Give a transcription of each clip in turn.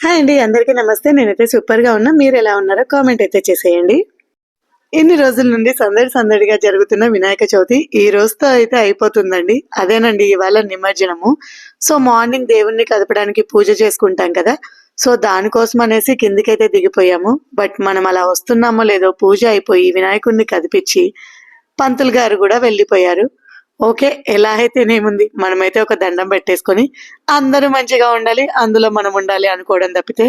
Hi అండి అందరికీ నమస్తే. నేనైతే సూపర్గా ఉన్నా. మీరు ఎలా ఉన్నారో కామెంట్ అయితే చేసేయండి. ఇన్ని రోజుల నుండి సందడి సందడిగా జరుగుతున్న వినాయక చవితి ఈ రోజుతో అయితే అయిపోతుందండి. అదేనండి ఇవాళ నిమజ్జనము. సో మార్నింగ్ దేవుణ్ణి కదపడానికి పూజ చేసుకుంటాం కదా. సో దానికోసం అనేసి కిందికైతే దిగిపోయాము. బట్ మనం అలా వస్తున్నామో లేదో పూజ అయిపోయి వినాయకుడిని కదిపించి పంతులు గారు కూడా వెళ్ళిపోయారు. ఓకే ఎలా అయితే నేముంది మనమైతే ఒక దండం పెట్టేసుకొని అందరూ మంచిగా ఉండాలి అందులో మనం ఉండాలి అనుకోవడం తప్పితే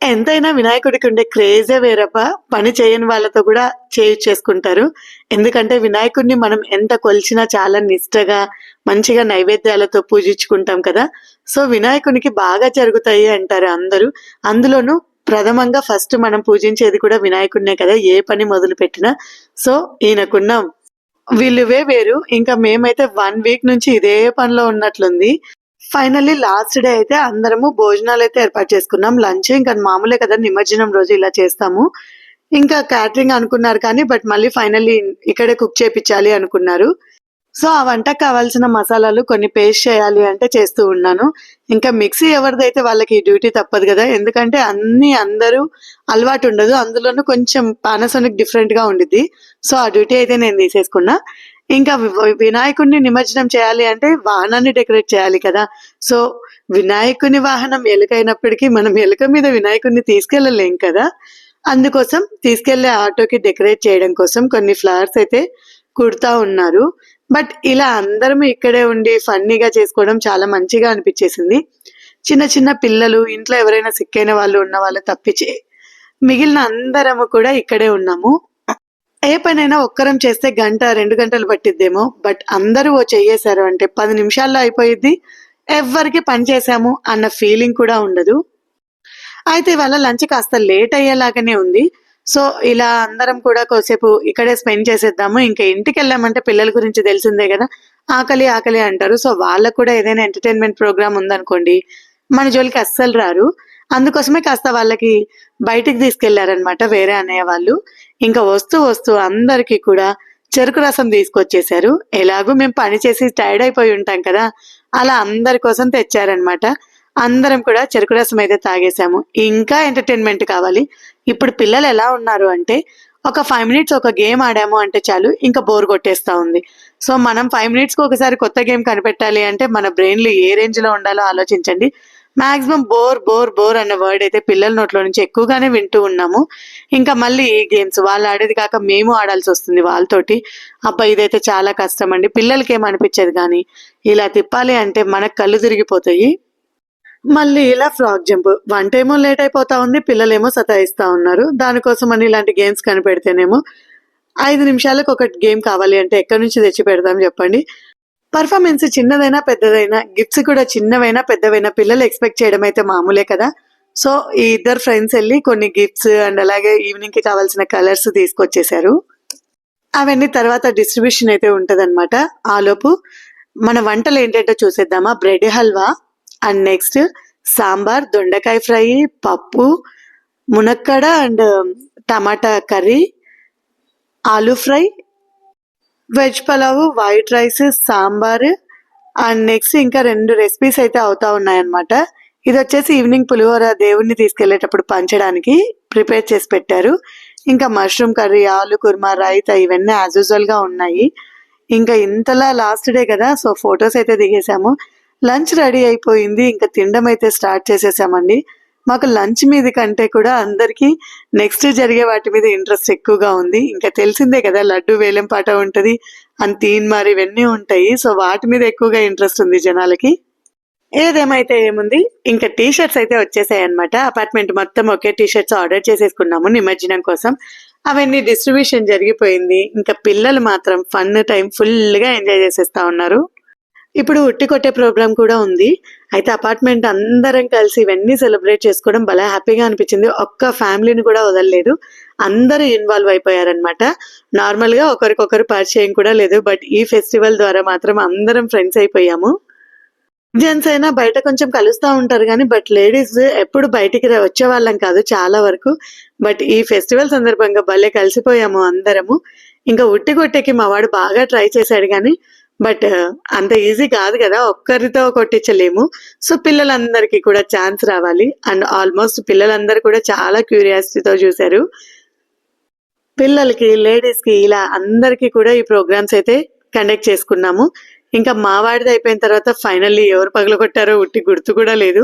ఎంతైనా వినాయకుడికి ఉండే క్రేజే వేరప్ప పని చేయని వాళ్ళతో కూడా చేయి చేసుకుంటారు. ఎందుకంటే వినాయకుడిని మనం ఎంత కొలిచినా చాలా నిష్టగా మంచిగా నైవేద్యాలతో పూజించుకుంటాం కదా. సో వినాయకునికి బాగా జరుగుతాయి అంటారు అందరూ. అందులోనూ ప్రథమంగా ఫస్ట్ మనం పూజించేది కూడా వినాయకుడినే కదా ఏ పని మొదలు పెట్టినా సో ఈయనకున్న వీళ్ళువే వేరు. ఇంకా మేమైతే వన్ వీక్ నుంచి ఇదే పనిలో ఉన్నట్లుంది. ఫైనల్లీ లాస్ట్ డే అయితే అందరము భోజనాలు అయితే ఏర్పాటు చేసుకున్నాం. లంచ్ ఇంకా మామూలే కదా నిమజ్జనం రోజు ఇలా చేస్తాము. ఇంకా క్యాటరింగ్ అనుకున్నారు కానీ బట్ మళ్ళీ ఫైనల్లీ ఇక్కడే కుక్ చేపించాలి అనుకున్నారు. సో ఆ వంటకు కావాల్సిన మసాలాలు కొన్ని పేస్ట్ చేయాలి అంటే చేస్తూ ఉన్నాను. ఇంకా మిక్సీ ఎవరిదైతే వాళ్ళకి డ్యూటీ తప్పదు కదా ఎందుకంటే అన్ని అందరూ అలవాటు ఉండదు. అందులోనూ కొంచెం పానాసోనిక్ డిఫరెంట్గా ఉండిద్ది. సో ఆ డ్యూటీ అయితే నేను తీసేసుకున్నా. ఇంకా వినాయకుడిని నిమజ్జనం చేయాలి అంటే వాహనాన్ని డెకరేట్ చేయాలి కదా. సో వినాయకుని వాహనం ఎలుకైనప్పటికీ మనం ఎలుక మీద వినాయకుడిని తీసుకెళ్ళలేం కదా. అందుకోసం తీసుకెళ్ళే ఆటోకి డెకరేట్ చేయడం కోసం కొన్ని ఫ్లవర్స్ అయితే కుడతా ఉన్నారు. బట్ ఇలా అందరం ఇక్కడే ఉండి ఫన్నీగా చేసుకోవడం చాలా మంచిగా అనిపించేసింది. చిన్న చిన్న పిల్లలు ఇంట్లో ఎవరైనా సిక్కైన వాళ్ళు ఉన్న వాళ్ళు తప్పించి మిగిలిన అందరము కూడా ఇక్కడే ఉన్నాము. ఏ పనైనా ఒక్కరం చేస్తే గంట రెండు గంటలు పట్టిద్దేమో. బట్ అందరూ ఓ చెయ్యేశారు అంటే పది నిమిషాల్లో అయిపోయిద్ది. ఎవ్వరికి పని చేశాము అన్న ఫీలింగ్ కూడా ఉండదు. అయితే ఇవాళ లంచ్ కాస్త లేట్ అయ్యేలాగానే ఉంది. సో ఇలా అందరం కూడా కొద్దిసేపు ఇక్కడే స్పెండ్ చేసేద్దాము. ఇంకా ఇంటికి వెళ్ళామంటే పిల్లల గురించి తెలిసిందే కదా. ఆకలి ఆకలి అంటారు. సో వాళ్ళకు కూడా ఏదైనా ఎంటర్టైన్మెంట్ ప్రోగ్రామ్ ఉందనుకోండి మన జోలికి అస్సలు రారు. అందుకోసమే కాస్త వాళ్ళకి బయటికి తీసుకెళ్ళారనమాట వేరే అన్నయ్య వాళ్ళు. ఇంకా వస్తూ వస్తూ అందరికీ కూడా చెరుకు రసం తీసుకొచ్చేసారు ఎలాగో మేము పని చేసి టైర్డ్ అయిపోయి ఉంటాం కదా. అలా అందరి కోసం తెచ్చారనమాట అందరం కూడా చెరుకు రసం అయితే తాగేసాము. ఇంకా ఎంటర్టైన్మెంట్ కావాలి. ఇప్పుడు పిల్లలు ఎలా ఉన్నారు అంటే ఒక ఫైవ్ మినిట్స్ ఒక గేమ్ ఆడాము అంటే చాలు ఇంకా బోర్ కొట్టేస్తా ఉంది. సో మనం ఫైవ్ మినిట్స్కి ఒకసారి కొత్త గేమ్ కనిపెట్టాలి అంటే మన బ్రెయిన్లు ఏ రేంజ్లో ఉండాలో ఆలోచించండి. మాక్సిమం బోర్ బోర్ బోర్ అన్న వర్డ్ అయితే పిల్లల నోట్లో నుంచి ఎక్కువగానే వింటూ ఉన్నాము. ఇంకా మళ్ళీ ఈ గేమ్స్ వాళ్ళు ఆడేది కాక మేము ఆడాల్సి వస్తుంది వాళ్ళతోటి. అబ్బా ఇదైతే చాలా కష్టం అండి. పిల్లలకి ఏం అనిపించేది కానీ ఇలా తిప్పాలి అంటే మనకు కళ్ళు తిరిగిపోతాయి. మళ్ళీ ఇలా ఫ్రాక్ జంప్. వంట ఏమో లేట్ అయిపోతా ఉంది పిల్లలేమో సతాయిస్తా ఉన్నారు. దానికోసం అని ఇలాంటి గేమ్స్ కనిపెడితేనేమో ఐదు నిమిషాలకు ఒక గేమ్ కావాలి అంటే ఎక్కడి నుంచి తెచ్చి పెడతాం చెప్పండి. పర్ఫార్మెన్స్ చిన్నదైనా పెద్దదైనా గిఫ్ట్స్ కూడా చిన్నవైనా పెద్దవైనా పిల్లలు ఎక్స్పెక్ట్ చేయడం అయితే మామూలే కదా. సో ఈ ఇద్దరు ఫ్రెండ్స్ వెళ్ళి కొన్ని గిఫ్ట్స్ అండ్ అలాగే ఈవినింగ్కి కావాల్సిన కలర్స్ తీసుకొచ్చేసారు అవన్నీ తర్వాత డిస్ట్రిబ్యూషన్ అయితే ఉంటదన్నమాట. ఆలోపు మన వంటలు ఏంటంటే చూసేద్దామా? Bread halwa and next sambar దొండకాయ ఫ్రై పప్పు మునక్కడ and um, tomato curry aloo fry veg pulao white rice sambar and next ఇంకా రెండు రెసిపీస్ అయితే అవుతా ఉన్నాయన్నమాట. ఇది వచ్చేసి ఈవినింగ్ పులిహోర దేవుణ్ణి తీసుకెళ్ళేటప్పుడు పంచడానికి ప్రిపేర్ చేసి పెట్టారు. ఇంకా మష్రూమ్ కర్రీ ఆలు కుర్మా రైతా ఇవన్నీ యాజ్ యూజువల్గా ఉన్నాయి. ఇంకా ఇంతలా లాస్ట్ డే కదా సో ఫొటోస్ అయితే దిగేసాము. లంచ్ రెడీ అయిపోయింది. ఇంకా తినడం అయితే స్టార్ట్ చేసేసామండి. మాకు లంచ్ మీద కంటే కూడా అందరికీ నెక్స్ట్ జరిగే వాటి మీద ఇంట్రెస్ట్ ఎక్కువగా ఉంది. ఇంకా తెలిసిందే కదా లడ్డు వేలం పాట ఉంటుంది అండ్ తీన్ మరి ఇవన్నీ ఉంటాయి. సో వాటి మీద ఎక్కువగా ఇంట్రెస్ట్ ఉంది జనాలకి. ఏదేమైతే ఏముంది ఇంకా టీ షర్ట్స్ అయితే వచ్చేసాయి అనమాట అపార్ట్మెంట్ మొత్తం ఒకే టీ షర్ట్స్ ఆర్డర్ చేసేసుకున్నాము నిమజ్జనం కోసం. అవన్నీ డిస్ట్రిబ్యూషన్ జరిగిపోయింది. ఇంకా పిల్లలు మాత్రం ఫన్ టైం ఫుల్గా ఎంజాయ్ చేసేస్తా ఉన్నారు. ఇప్పుడు ఉట్టి కొట్టే ప్రోగ్రామ్ కూడా ఉంది. అయితే అపార్ట్మెంట్ అందరం కలిసి ఇవన్నీ సెలబ్రేట్ చేసుకోవడం భలే హ్యాపీగా అనిపించింది. ఒక్క ఫ్యామిలీని కూడా వదలలేదు. అందరూ ఇన్వాల్వ్ అయిపోయారనమాట నార్మల్గా ఒకరికొకరు పరిచయం కూడా లేదు. బట్ ఈ ఫెస్టివల్ ద్వారా మాత్రం అందరం ఫ్రెండ్స్ అయిపోయాము. జెంట్స్ అయినా బయట కొంచెం కలుస్తూ ఉంటారు కానీ బట్ లేడీస్ ఎప్పుడు బయటికి వచ్చే వాళ్ళం కాదు చాలా వరకు. బట్ ఈ ఫెస్టివల్ సందర్భంగా భలే కలిసిపోయాము అందరము. ఇంకా ఉట్టి కొట్టేకి మా వాడు బాగా ట్రై చేశాడు కానీ బట్ అంత ఈజీ కాదు కదా ఒక్కరితో కొట్టించలేము. సో పిల్లలందరికీ కూడా ఛాన్స్ రావాలి. అండ్ ఆల్మోస్ట్ పిల్లలందరూ కూడా చాలా క్యూరియాసిటీతో చూశారు. పిల్లలకి లేడీస్కి ఇలా అందరికీ కూడా ఈ ప్రోగ్రామ్స్ అయితే కండక్ట్ చేసుకున్నాము. ఇంకా మా వాడిది అయిపోయిన తర్వాత ఫైనల్లీ ఎవరు పగలగొట్టారో ఉట్టి గుర్తు కూడా లేదు.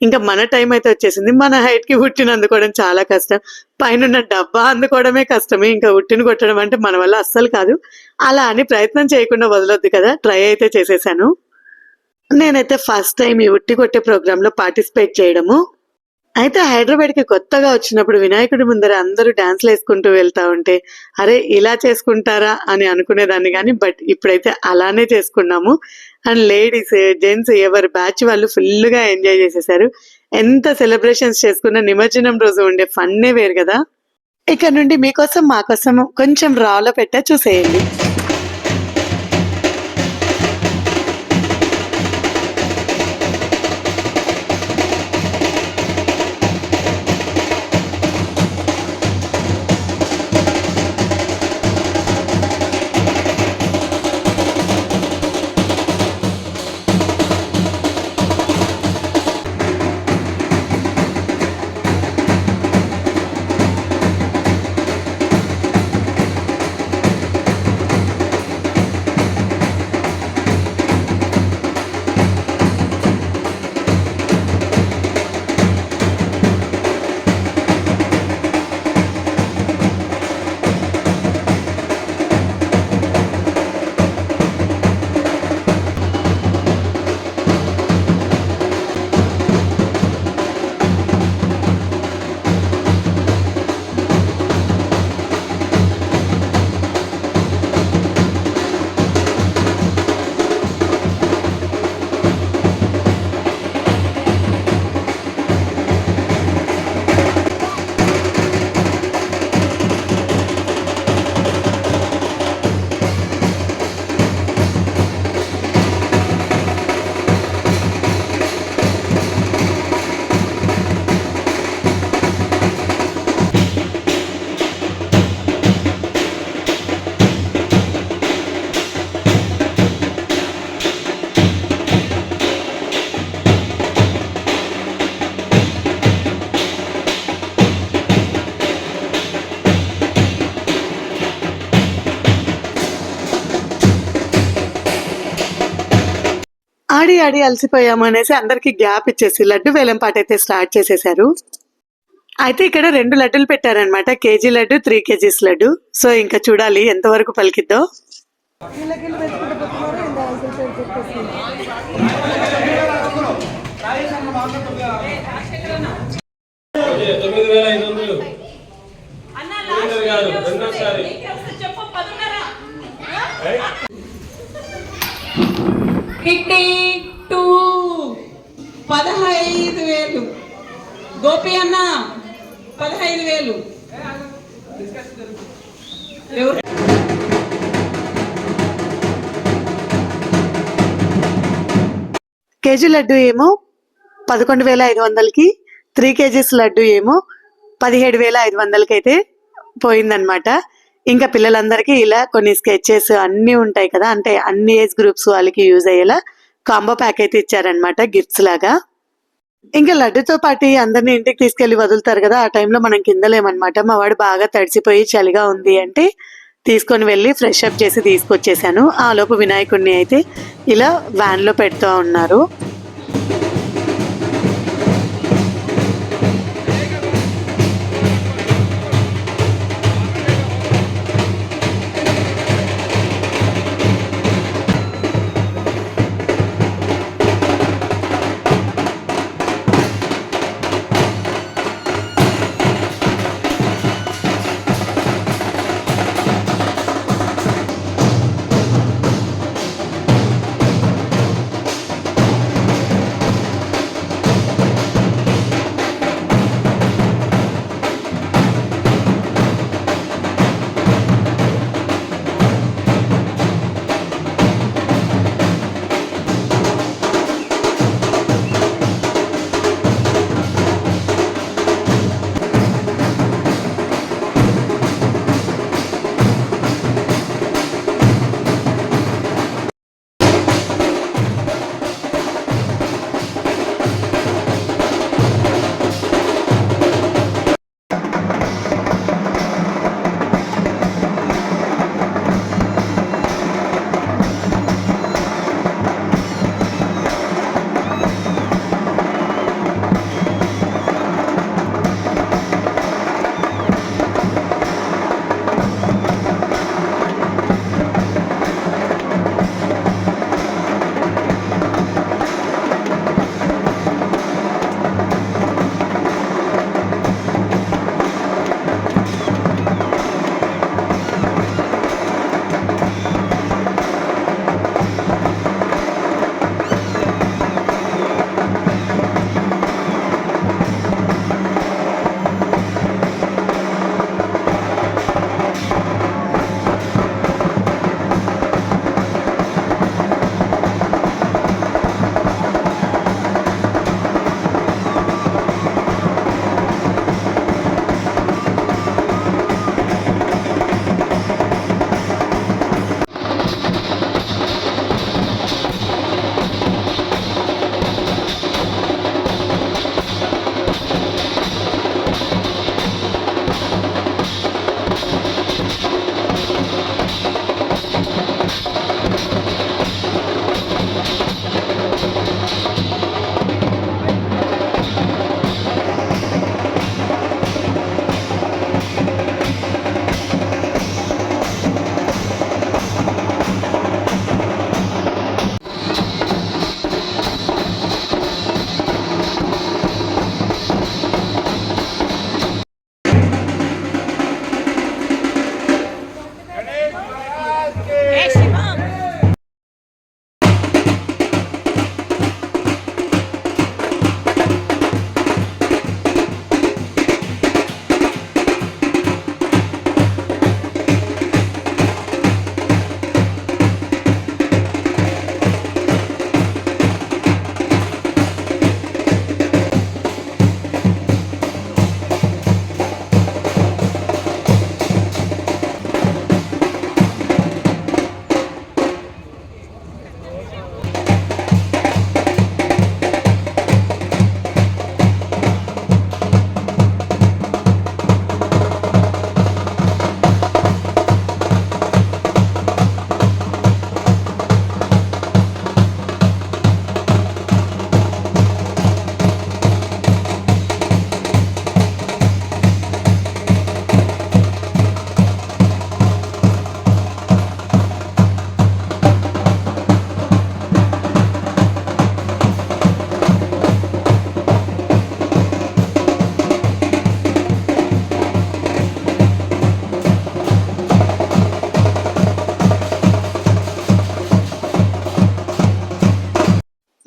ఇంకా మన టైం అయితే వచ్చేసింది. మన హైట్కి ఉట్టిని అందుకోవడం చాలా కష్టం. పైన డబ్బా అందుకోవడమే కష్టమే. ఇంకా ఉట్టిని కొట్టడం అంటే మన వల్ల అస్సలు కాదు. అలా అని ప్రయత్నం చేయకుండా వదలొద్దు కదా. ట్రై అయితే చేసేసాను. నేనైతే ఫస్ట్ టైం ఈ ఉట్టి కొట్టే ప్రోగ్రామ్లో పార్టిసిపేట్ చేయడము. అయితే హైదరాబాద్కి కొత్తగా వచ్చినప్పుడు వినాయకుడి ముందర అందరూ డాన్స్లు వేసుకుంటూ వెళ్తా ఉంటే అరే ఇలా చేసుకుంటారా అని అనుకునేదాన్ని కానీ బట్ ఇప్పుడైతే అలానే చేసుకున్నాము. అండ్ లేడీస్ జెంట్స్ ఎవరి బ్యాచ్ వాళ్ళు ఫుల్గా ఎంజాయ్ చేసేసారు. ఎంత సెలబ్రేషన్స్ చేసుకున్న నిమజ్జనం రోజు ఉండే ఫన్నే వేరు కదా. ఇక్కడ నుండి మీకోసం మా కోసం కొంచెం రాలో పెట్ట చూసేయండి. ఆడి ఆడి అలసిపోయాము అనేసి అందరికి గ్యాప్ ఇచ్చేసి లడ్డు వేలం పాట అయితే స్టార్ట్ చేసేసారు. అయితే ఇక్కడ రెండు లడ్డులు పెట్టారనమాట KG laddu three KGs laddu. So ఇంకా చూడాలి ఎంతవరకు పలికిద్దో. తొమ్మిది వేల ఐదు వందలు సురేందర్ గారు రెండోసారి కిట్టి టూ. పదహైదు వేలు. గోపి అన్న పదహైదు వేలు. ఎవరు? కేజీ లడ్డు ఏమో పదకొండు వేల ఐదు వందలకి త్రీ కేజీస్ లడ్డు ఏమో పదిహేడు వేల ఐదు వందలకి అయితే పోయిందనమాట ఇంకా పిల్లలందరికీ ఇలా కొన్ని స్కెచెస్ అన్నీ ఉంటాయి కదా అంటే అన్ని ఏజ్ గ్రూప్స్ వాళ్ళకి యూజ్ అయ్యేలా కాంబో ప్యాక్ అయితే ఇచ్చారనమాట గిఫ్ట్స్ లాగా. ఇంకా లడ్డుతో పాటు అందరిని ఇంటికి తీసుకెళ్ళి వదులుతారు కదా ఆ టైంలో మనం కిందలేమనమాట మా వాడు బాగా తడిసిపోయి చలిగా ఉంది అంటే తీసుకొని వెళ్ళి ఫ్రెష్ అప్ చేసి తీసుకొచ్చేసాను. ఆ లోపు వినాయకుడిని అయితే ఇలా వ్యాన్లో పెడుతూ ఉన్నారు.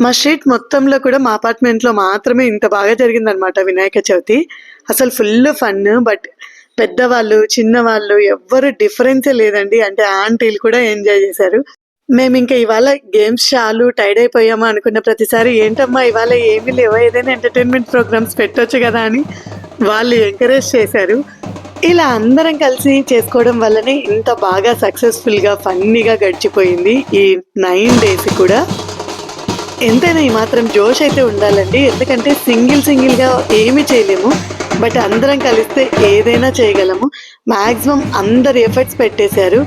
మా స్ట్రీట్ మొత్తంలో కూడా మా అపార్ట్మెంట్లో మాత్రమే ఇంత బాగా జరిగిందనమాట వినాయక చవితి. అసలు ఫుల్ ఫన్ బట్ పెద్దవాళ్ళు చిన్నవాళ్ళు ఎవ్వరు డిఫరెన్సే లేదండి. అంటే ఆంటీలు కూడా ఎంజాయ్ చేశారు. మేము ఇంకా ఇవాళ గేమ్స్ చాలు టైర్డ్ అయిపోయామా అనుకున్న ప్రతిసారి ఏంటమ్మా ఇవాళ ఏమీ లేవా? ఏదైనా ఎంటర్టైన్మెంట్ ప్రోగ్రామ్స్ పెట్టొచ్చు కదా అని వాళ్ళు ఎంకరేజ్ చేశారు. ఇలా అందరం కలిసి చేసుకోవడం వల్లనే ఇంత బాగా సక్సెస్ఫుల్గా ఫన్నీగా గడిచిపోయింది ఈ నైన్ డేస్ కూడా. ఎంతైనా ఈ మాత్రం జోష్ అయితే ఉండాలండి. ఎందుకంటే సింగిల్ సింగిల్గా ఏమీ చేయలేము. బట్ అందరం కలిస్తే ఏదైనా చేయగలము. మ్యాక్సిమం అందరు ఎఫర్ట్స్ పెట్టేశారు.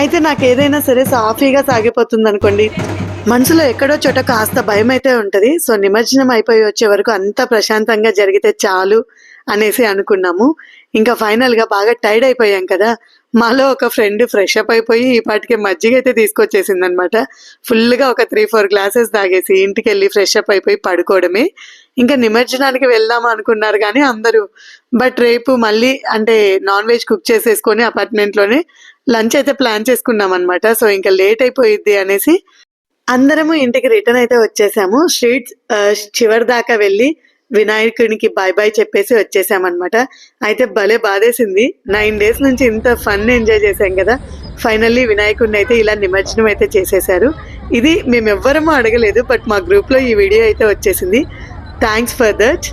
అయితే నాకు ఏదైనా సరే సాఫీగా సాగిపోతుంది అనుకోండి మనసులో ఎక్కడో చోట కాస్త భయం అయితే ఉంటుంది. సో నిమజ్జనం అయిపోయి వచ్చే వరకు అంత ప్రశాంతంగా జరిగితే చాలు అనేసి అనుకున్నాము. ఇంకా ఫైనల్గా బాగా టైర్డ్ అయిపోయాం కదా. మాలో ఒక ఫ్రెండ్ ఫ్రెష్ అప్ అయిపోయి ఈ పాటికి మజ్జిగ అయితే తీసుకొచ్చేసింది అనమాట ఫుల్గా ఒక త్రీ ఫోర్ గ్లాసెస్ తాగేసి ఇంటికి వెళ్ళి ఫ్రెష్ అప్ అయిపోయి పడుకోవడమే. ఇంకా నిమజ్జనానికి వెళ్దాం అనుకున్నారు కానీ అందరూ బట్ రేపు మళ్ళీ అంటే నాన్ వెజ్ కుక్ చేసేసుకొని అపార్ట్మెంట్లోనే లంచ్ అయితే ప్లాన్ చేసుకున్నాం అనమాట సో ఇంకా లేట్ అయిపోయిద్ది అనేసి అందరము ఇంటికి రిటర్న్ అయితే వచ్చేసాము. స్ట్రీట్ uh, చివరి దాకా వెళ్ళి వినాయకునికి బాయ్ బాయ్ చెప్పేసి వచ్చేసామన్నమాట. అయితే భలే బాధేసింది. నైన్ డేస్ నుంచి ఇంత ఫన్ ఎంజాయ్ చేశాం కదా. ఫైనల్లీ వినాయకుడిని అయితే ఇలా నిమజ్జనం అయితే చేసేశారు ఇది మేము ఎవ్వరము అడగలేదు బట్ మా గ్రూప్లో ఈ వీడియో అయితే వచ్చేసింది. థ్యాంక్స్ ఫర్ దట్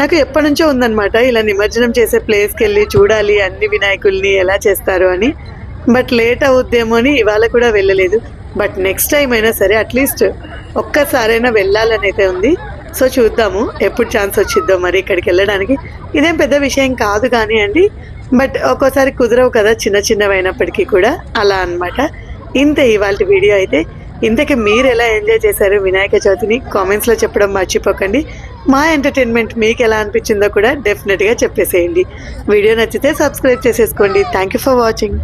నాకు ఎప్పటి నుంచో ఉందన్నమాట ఇలా నిమజ్జనం చేసే ప్లేస్కి వెళ్ళి చూడాలి అన్ని వినాయకుల్ని ఎలా చేస్తారు అని. బట్ లేట్ అవుద్దేమో అని ఇవాళ కూడా వెళ్ళలేదు. బట్ నెక్స్ట్ టైం అయినా సరే అట్లీస్ట్ ఒక్కసారైనా వెళ్ళాలని అయితే ఉంది. సో చూద్దాము ఎప్పుడు ఛాన్స్ వచ్చిద్దో మరి ఇక్కడికి వెళ్ళడానికి. ఇదేం పెద్ద విషయం కాదు కానీ అండి బట్ ఒక్కోసారి కుదరవు కదా చిన్న చిన్నవైనప్పటికీ కూడా. అలా అన్నమాట. ఇంతే ఇవాళ వీడియో అయితే. ఇంతకీ మీరు ఎలా ఎంజాయ్ చేశారు వినాయక చవితిని? కామెంట్స్లో చెప్పడం మర్చిపోకండి. మా ఎంటర్టైన్మెంట్ మీకు ఎలా అనిపించిందో కూడా డెఫినెట్గా చెప్పేసేయండి. వీడియో నచ్చితే సబ్స్క్రైబ్ చేసేసుకోండి. Thank you for watching